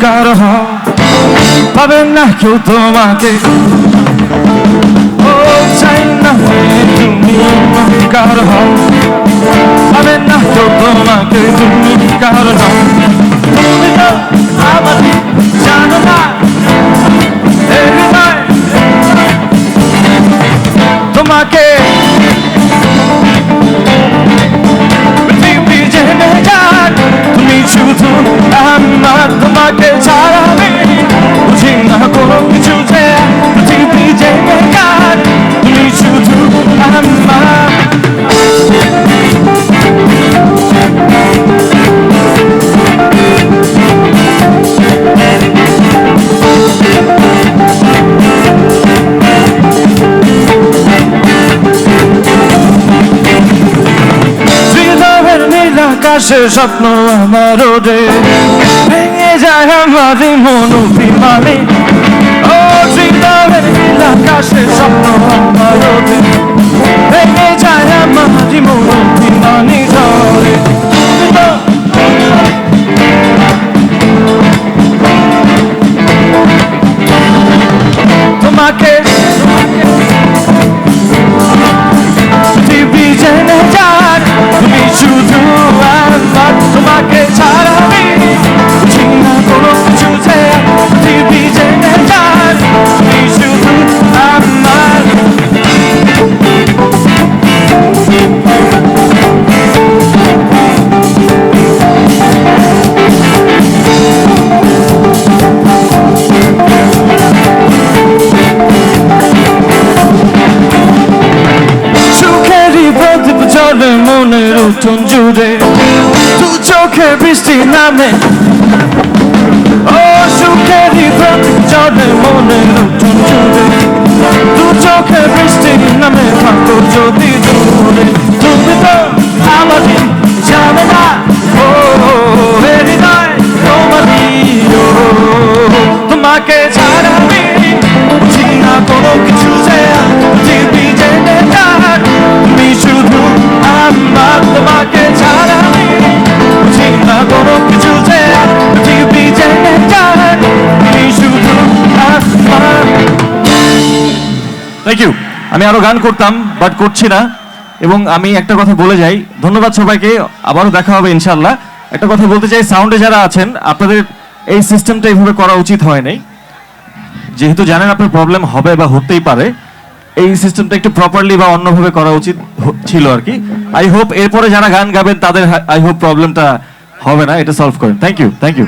কার হও না কেউ তোমাকে। না কেউ কার তোমাকে আকাশে স্বপ্ন আমার ওরে। ভেঙে যায় আমার মন অভিমানে। ও চিন্তা আকাশে স্বপ্ন আমার ওরে। ভেঙে যায় জলে মনের উঠোন জুড়ে দু চোখে বৃষ্টি নামে। ও প্রদীপ জলে মনের উঠোন জুড়ে, দু চোখে বৃষ্টি নামে থাকো যদি দূরে। তুমি তো আমাকে জানে না, ও হৃদয়, তোমারই তোমাকে ছাড়া আমি বুঝি না কোনো কিছু। তোমাকে ছাড়া বুঝি না কোনো কিছু যে পৃথিবী জেনে আমার থ্যাংক ইউ আমি আরও গান করতাম বাট করছি না। এবং আমি একটা কথা বলে যাই। ধন্যবাদ সবাইকে, আবারও দেখা হবে ইনশাল্লাহ একটা কথা বলতে চাই, সাউন্ডে যারা আছেন, আপনাদের এই সিস্টেমটা এইভাবে করা উচিত হয় নাই। যেহেতু জানেন আপনার প্রবলেম হবে বা হতেই পারে। এই সিস্টেমটা একটু প্রপারলি বা অন্যভাবে করা উচিত ছিল আর কি। আই হোপ এরপরে যারা গান গাবেন তাদের আই হোপ প্রবলেমটা হবে না, এটা সলভ করেন। Thank you thank you